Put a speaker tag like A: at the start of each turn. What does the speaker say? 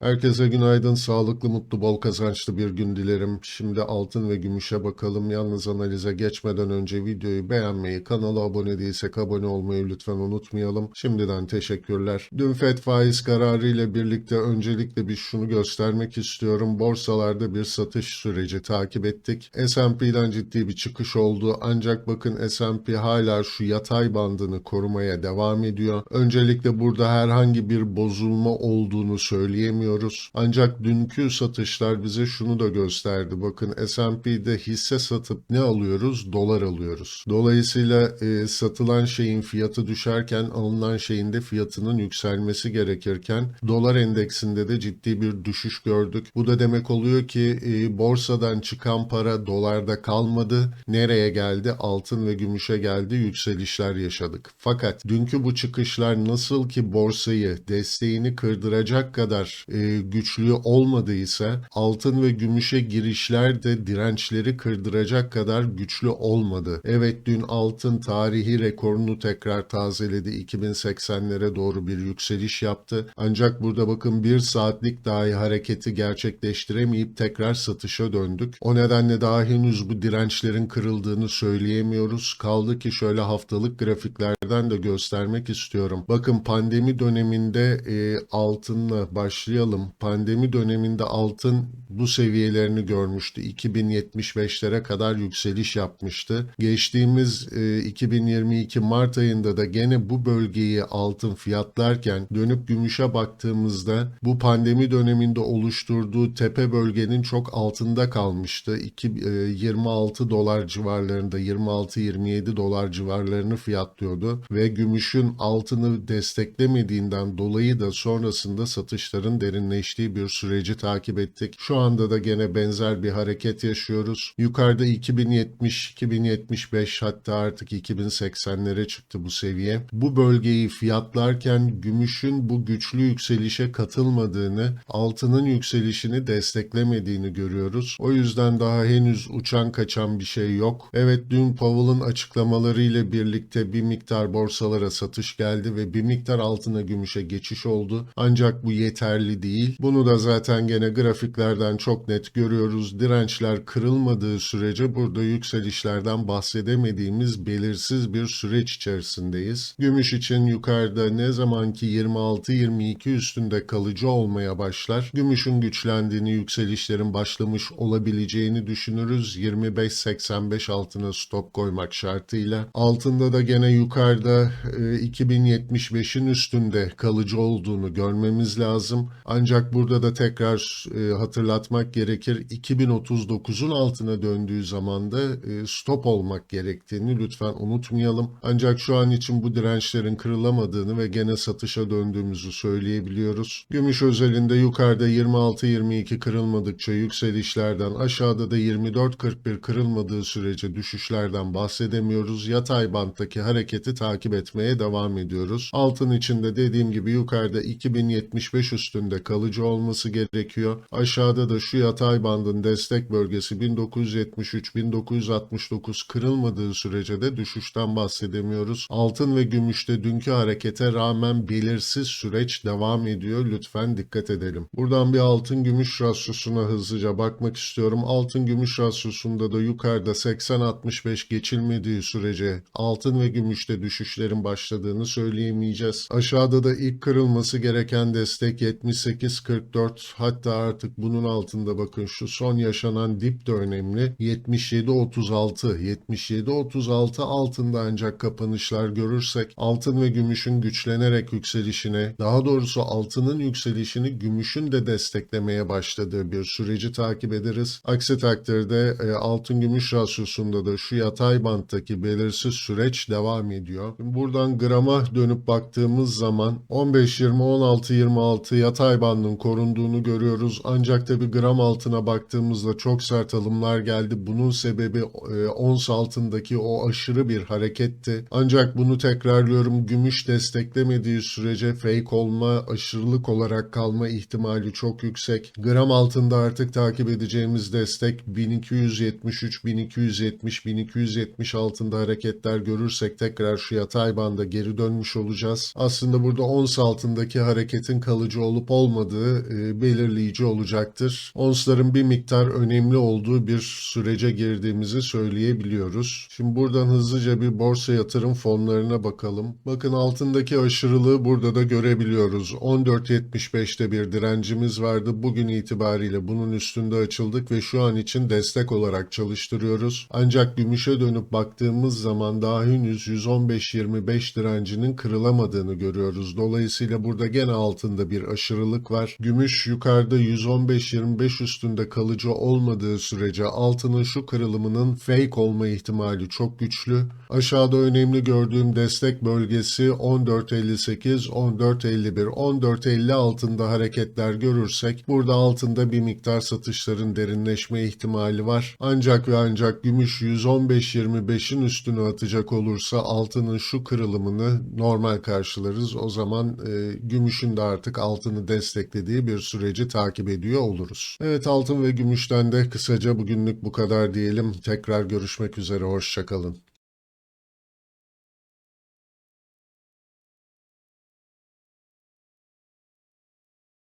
A: Herkese günaydın, sağlıklı, mutlu, bol kazançlı bir gün dilerim. Şimdi altın ve gümüşe bakalım. Yalnız analize geçmeden önce videoyu beğenmeyi, kanala abone değilsek abone olmayı lütfen unutmayalım. Şimdiden teşekkürler. Dün FED faiz kararı ile birlikte öncelikle bir şunu göstermek istiyorum. Borsalarda bir satış süreci takip ettik. S&P'den ciddi bir çıkış oldu. Ancak bakın S&P hala şu yatay bandını korumaya devam ediyor. Öncelikle burada herhangi bir bozulma olduğunu söyleyemiyoruz. Ancak dünkü satışlar bize şunu da gösterdi. Bakın S&P'de hisse satıp ne alıyoruz? Dolar alıyoruz. Dolayısıyla e, satılan şeyin fiyatı düşerken alınan şeyin de fiyatının yükselmesi gerekirken dolar endeksinde de ciddi bir düşüş gördük. Bu da demek oluyor ki e, borsadan çıkan para dolarda kalmadı. Nereye geldi? Altın ve gümüşe geldi. Yükselişler yaşadık. Fakat dünkü bu çıkışlar nasıl ki borsayı desteğini kırdıracak kadar e, güçlü olmadıysa altın ve gümüşe girişler de dirençleri kırdıracak kadar güçlü olmadı. Evet dün altın tarihi rekorunu tekrar tazeledi. 2080'lere doğru bir yükseliş yaptı. Ancak burada bakın bir saatlik dahi hareketi gerçekleştiremeyip tekrar satışa döndük. O nedenle daha henüz bu dirençlerin kırıldığını söyleyemiyoruz. Kaldı ki şöyle haftalık grafiklerden de göstermek istiyorum. Bakın pandemi döneminde e, altınla başlayalım. Pandemi döneminde altın bu seviyelerini görmüştü. 2075'lere kadar yükseliş yapmıştı. Geçtiğimiz e, 2022 Mart ayında da gene bu bölgeyi altın fiyatlarken dönüp gümüşe baktığımızda bu pandemi döneminde oluşturduğu tepe bölgenin çok altında kalmıştı. İki, e, 26 dolar civarlarında 26-27 dolar civarlarını fiyatlıyordu ve gümüşün altını desteklemediğinden dolayı da sonrasında satışların derinleştiği bir süreci takip ettik. Şu anda da gene benzer bir hareket yaşıyoruz. Yukarıda 2070, 2075 hatta artık 2080'lere çıktı bu seviye. Bu bölgeyi fiyatlarken gümüşün bu güçlü yükselişe katılmadığını, altının yükselişini desteklemediğini görüyoruz. O yüzden daha henüz uçan kaçan bir şey yok. Evet dün Powell'ın açıklamaları ile birlikte bir miktar borsalara satış geldi ve bir miktar altına gümüşe geçiş oldu. Ancak bu yeterli değil. Bunu da zaten gene grafiklerden çok net görüyoruz. Dirençler kırılmadığı sürece burada yükselişlerden bahsedemediğimiz belirsiz bir süreç içerisindeyiz. Gümüş için yukarıda ne zamanki 26-22 üstünde kalıcı olmaya başlar, gümüşün güçlendiğini, yükselişlerin başlamış olabileceğini düşünürüz. 25-85 altına stop koymak şartıyla. Altında da gene yukarıda e, 2075'in üstünde kalıcı olduğunu görmemiz lazım. Ancak burada da tekrar e, hatırlatmak gerekir. 2039'un altına döndüğü zaman da e, stop olmak gerektiğini lütfen unutmayalım. Ancak şu an için bu dirençlerin kırılamadığını ve gene satışa döndüğümüzü söyleyebiliyoruz. Gümüş özelinde yukarıda 26-22 kırılmadıkça yükselişlerden aşağıda da 24-41 kırılmadığı sürece düşüşlerden bahsedemiyoruz. Yatay banttaki hareketi takip etmeye devam ediyoruz. Altın içinde dediğim gibi yukarıda 2075 üstünde kalıcı olması gerekiyor. Aşağıda da şu yatay bandın destek bölgesi 1973-1969 kırılmadığı sürece de düşüşten bahsedemiyoruz. Altın ve gümüşte dünkü harekete rağmen belirsiz süreç devam ediyor. Lütfen dikkat edelim. Buradan bir altın gümüş rasyosuna hızlıca bakmak istiyorum. Altın gümüş rasyosunda da yukarıda 80-65 geçilmediği sürece altın ve gümüşte düşüşlerin başladığını söyleyemeyeceğiz. Aşağıda da ilk kırılması gereken destek 78-44 hatta artık bunun altında bakın şu son yaşanan dip de önemli. 77-36 77-36 altında ancak kapanışlar görürsek altın ve gümüşün güçlenerek yükselişine daha doğrusu altının yükselişini gümüşün de desteklemeye başladığı bir süreci takip ederiz. Aksi takdirde e, altın gümüş rasyosunda da şu yatay banttaki belirsiz süreç devam ediyor. Buradan grama dönüp baktığımız zaman 15-20-16-26 yatay bandın korunduğunu görüyoruz. Ancak tabi gram altına baktığımızda çok sert alımlar geldi. Bunun sebebi e, ons altındaki o aşırı bir hareketti. Ancak bunu tekrarlıyorum gümüş desteklemediği sürece fake olma, aşırılık olarak kalma ihtimali çok yüksek. Gram altında artık takip edeceğimiz destek 1273, 1270, 1270 altında hareketler görürsek tekrar şu yatay banda geri dönmüş olacağız. Aslında burada ons altındaki hareketin kalıcı olup olmadığı e, belirleyici olacaktır. Onsların bir miktar önemli olduğu bir sürece girdiğimizi söyleyebiliyoruz. Şimdi buradan hızlıca bir borsa yatırım fonlarına bakalım. Bakın altındaki aşırılığı burada da görebiliyoruz. 14.75'te bir direncimiz vardı. Bugün itibariyle bunun üstünde açıldık ve şu an için destek olarak çalıştırıyoruz. Ancak gümüşe dönüp baktığımız zaman daha henüz 115.25 direncinin kırılamadığını görüyoruz. Dolayısıyla burada gene altında bir aşırılık var. Gümüş yukarıda 115.25 üstünde kalıcı olmadığı sürece altının şu kırılımının fake olma ihtimali çok güçlü. Aşağıda önemli gördüğüm destek bölgesi 14.58, 14.51, 14.50 altında hareketler görürsek burada altında bir miktar satışların derinleşme ihtimali var. Ancak ve ancak gümüş 115.25'in üstünü atacak olursa altının şu kırılımını normal karşılarız. O zaman e, gümüşün de artık altını desteklediği bir süreci takip ediyor oluruz. Evet altın ve gümüşten de kısaca bugünlük bu kadar diyelim. Tekrar görüşmek üzere. Hoşçakalın.